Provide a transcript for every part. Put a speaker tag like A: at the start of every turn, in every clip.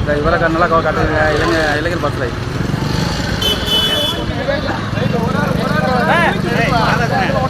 A: இந்த இவரை நல்லா காட்டுங்க இளைஞ இளைஞர் பஸ்ஸில் அண்ணா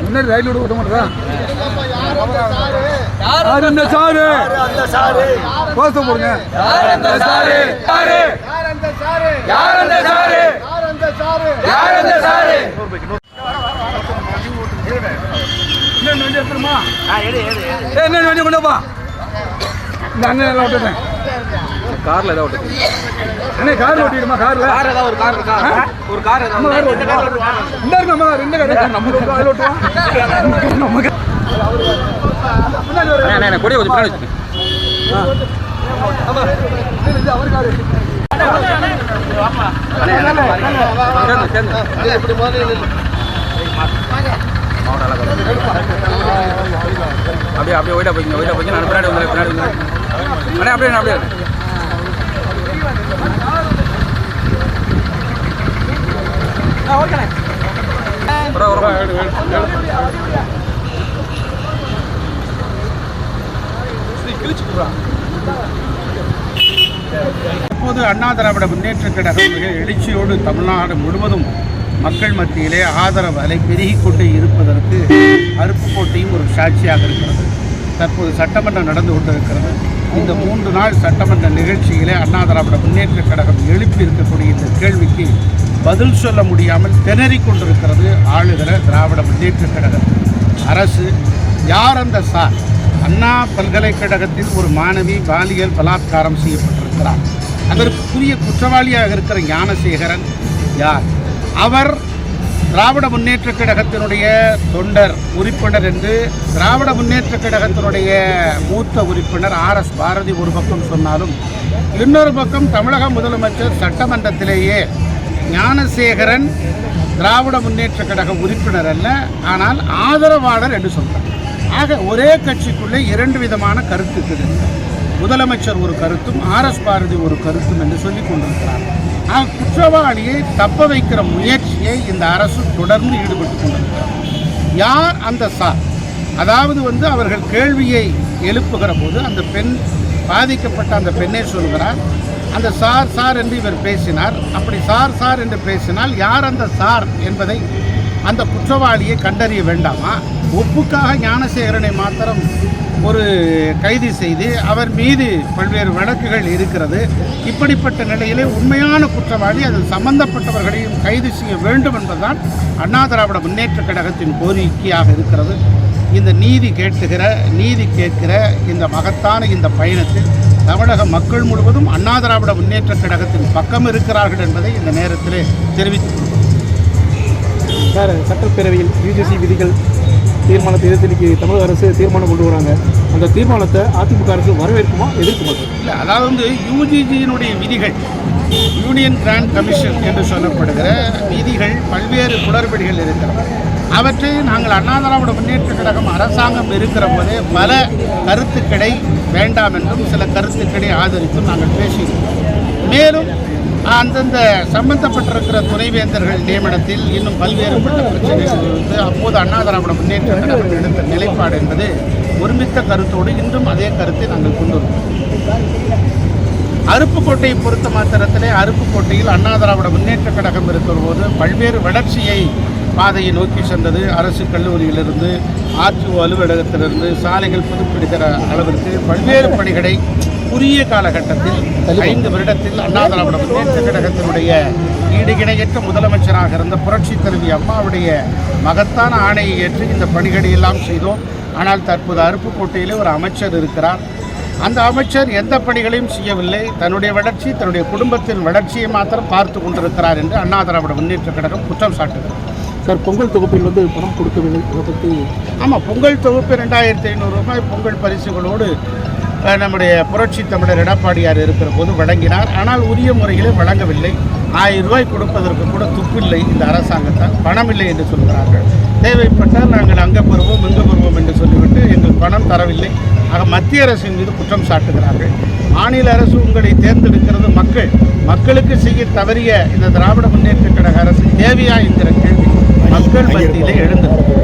A: முன்னாடி ரயில் விட மாட்டதா யார் இந்த சாரு கோச போடுங்க யார் அந்த சாரு யார் யார் அந்த சாரு யார் அந்த சாரு இன்னொன்று வண்டி கொண்டு வா இந்த அண்ணன் எல்லாம் விட்டுட்டேன் கார்ல ஏதாவது விட்டு அண்ணே கார்ல ஓட்டிடுமா கார்ல? கார் ஏதாவது ஒரு கார் இருக்கா? ஒரு கார் ஏதாவது கார் ஓட்டுவா இந்த இருக்கு அம்மா ரெண்டு கார் நம்ம கார் ஓட்டுவோம் நமக்கு அண்ணே அண்ணே கொடிய கொஞ்சம் பின்னாடி வச்சுக்கோங்க அவர் காரு. சேர்ந்து சேர்ந்து. அப்படியே அப்படியே ஒயிட்டா போய்ங்க ஒயிட்டா போய்ங்க நான் பின்னாடி வந்து பின்னாடி வந்து அண்ணே அப்படியே அப்படியே. வர,
B: அண்ணா திராவிட முன்னேற்ற கழகம் மிக எழுச்சியோடு தமிழ்நாடு முழுவதும் மக்கள் மத்தியிலே ஆதரவு அலை பெருகிக் கொண்டே இருப்பதற்கு அருப்புக்கோட்டையும் ஒரு சாட்சியாக இருக்கிறது. தற்போது சட்டமன்றம் நடந்து கொண்டிருக்கிறது. இந்த மூன்று நாள் சட்டமன்ற நிகழ்ச்சியிலே அண்ணா திராவிட முன்னேற்ற கழகம் எழுப்பி இருக்கக்கூடிய இந்த கேள்விக்கு பதில் சொல்ல முடியாமல் திணறிக் கொண்டிருக்கிறது ஆளுகிற திராவிட முன்னேற்ற கழகம் அரசு யார் அந்த சார்? அண்ணா பல்கலைக்கழகத்தில் ஒரு மாணவி பாலியல் பலாத்காரம் செய்யப்பட்டிருக்கிறார். அதற்குரிய குற்றவாளியாக இருக்கிற ஞானசேகரன் யார்? அவர் திராவிட முன்னேற்ற கழகத்தினுடைய தொண்டர் உறுப்பினர் என்று திராவிட முன்னேற்ற கழகத்தினுடைய மூத்த உறுப்பினர் ஆர் எஸ் பாரதி ஒரு பக்கம் சொன்னாலும் இன்னொரு பக்கம் தமிழக முதலமைச்சர் சட்டமன்றத்திலேயே ஞானசேகரன் திராவிட முன்னேற்ற கழக உறுப்பினர் அல்ல ஆனால் ஆதரவாளர் என்று சொல்றார். ஆக ஒரே கட்சிக்குள்ளே இரண்டு விதமான கருத்து இருக்குது முதலமைச்சர் ஒரு கருத்தும் ஆர் எஸ் பாரதி ஒரு கருத்தும் என்று சொல்லிக் கொண்டிருக்கிறார். ஆக குற்றவாளியை தப்ப வைக்கிற முயற்சியை இந்த அரசு தொடர்ந்து ஈடுபட்டு கொண்டிருக்கிறார் யார் அந்த சார்? அதாவது வந்து அவர்கள் கேள்வியை எழுப்புகிற போது அந்த பெண் பாதிக்கப்பட்ட அந்த பெண்ணை சொல்கிறார் அந்த சார் சார் என்று இவர் பேசினார். அப்படி சார் சார் என்று பேசினால் யார் அந்த சார் என்பதை அந்த குற்றவாளியை கண்டறிய வேண்டாமா? ஒப்புக்காக ஞானசேகரனை மாத்திரம் ஒரு கைது செய்து அவர் மீது பல்வேறு வழக்குகள் இருக்கிறது. இப்படிப்பட்ட நிலையிலே உண்மையான குற்றவாளி அதில் சம்பந்தப்பட்டவர்களையும் கைது செய்ய வேண்டும் என்பதுதான் அண்ணா திராவிட முன்னேற்ற கழகத்தின் கோரிக்கையாக இருக்கிறது. இந்த நீதி கேட்டுகிற நீதி கேட்கிற இந்த மகத்தான இந்த பயணத்தில் தமிழக மக்கள் முழுவதும் அண்ணா திராவிட முன்னேற்ற கழகத்தின் பக்கம் இருக்கிறார்கள் என்பதை இந்த நேரத்திலே தெரிவித்துக்
C: சார் சட்டப்பேரவையில் யூஜிசி விதிகள் தீர்மானத்தை எதிர்த்து தமிழக அரசு தீர்மானம் கொண்டு வராங்க. அந்த தீர்மானத்தை அதிமுக அரசு வரவேற்குமா எதிர்க்குமா?
B: இல்லை அதாவது வந்து யூஜிஜியினுடைய விதிகள் யூனியன் கிராண்ட் கமிஷன் என்று சொல்லப்படுகிற விதிகள் பல்வேறு குளறுபடிகள் இருக்கிறது அவற்றை நாங்கள் அண்ணா திராவிட முன்னேற்ற கழகம் அரசாங்கம் இருக்கிற போதே பல கருத்துக்களை வேண்டாம் என்றும் சில கருத்துக்களை ஆதரித்தும் நாங்கள் பேசியிருக்கிறோம். மேலும் அந்தந்த சம்பந்தப்பட்டிருக்கிற துணைவேந்தர்கள் நியமனத்தில் இன்னும் பல்வேறுபட்ட பிரச்சனைகள் இருந்து அப்போது அண்ணா திராவிட முன்னேற்ற கழகம் எடுத்த நிலைப்பாடு என்பது ஒருமித்த கருத்தோடு இன்றும் அதே கருத்தை நாங்கள் கொண்டுள்ளோம் அருப்புக்கோட்டையை பொறுத்த மாத்திரத்திலே அருப்புக்கோட்டையில் அண்ணா திராவிட முன்னேற்ற கழகம் இருக்கிற போது பல்வேறு வளர்ச்சியை பாதையை நோக்கி சென்றது அரசு கல்லூரியிலிருந்து ஆர்டிஓ அலுவலகத்திலிருந்து சாலைகள் புதுப்பிடிக்கிற அளவிற்கு பல்வேறு பணிகளை குறுகிய காலகட்டத்தில் ஐந்து வருடத்தில் அண்ணா திராவிட முன்னேற்ற கழகத்தினுடைய ஈடு இணையற்ற முதலமைச்சராக இருந்த புரட்சி தலைவி அம்மாவுடைய மகத்தான ஆணையை ஏற்று இந்த பணிகளை எல்லாம் செய்தோம். ஆனால் தற்போது அருப்புக்கோட்டையிலே ஒரு அமைச்சர் இருக்கிறார். அந்த அமைச்சர் எந்த பணிகளையும் செய்யவில்லை. தன்னுடைய வளர்ச்சி தன்னுடைய குடும்பத்தின் வளர்ச்சியை மாத்திரம் பார்த்து கொண்டிருக்கிறார் என்று அண்ணா திராவிட முன்னேற்ற கழகம் குற்றம் சாட்டுகிறது.
C: சார் பொங்கல் தொகுப்பில் வந்து பணம் கொடுக்கவில்லை. இதை பற்றி
B: ஆமாம் பொங்கல் தொகுப்பு ரெண்டாயிரத்தி ஐநூறு ரூபாய் பொங்கல் பரிசுகளோடு நம்முடைய புரட்சி தமிழர் எடப்பாடியார் இருக்கிற போது வழங்கினார். ஆனால் உரிய முறையிலே வழங்கவில்லை. ஆயிரம் ரூபாய் கொடுப்பதற்கு கூட துப்பில்லை இந்த அரசாங்கத்தால் பணம் இல்லை என்று சொல்கிறார்கள். தேவைப்பட்டால் நாங்கள் அங்கே பெறுவோம் இங்கு பெறுவோம் என்று சொல்லிவிட்டு எங்கள் பணம் தரவில்லை. ஆக மத்திய அரசின் மீது குற்றம் சாட்டுகிறார்கள். மாநில அரசு உங்களை தேர்ந்தெடுக்கிறது மக்கள். மக்களுக்கு செய்ய தவறிய இந்த திராவிட முன்னேற்ற கழக அரசு தேவையா என்கிற கேள்வி. மக்கள் மத்தியில் எழுந்தது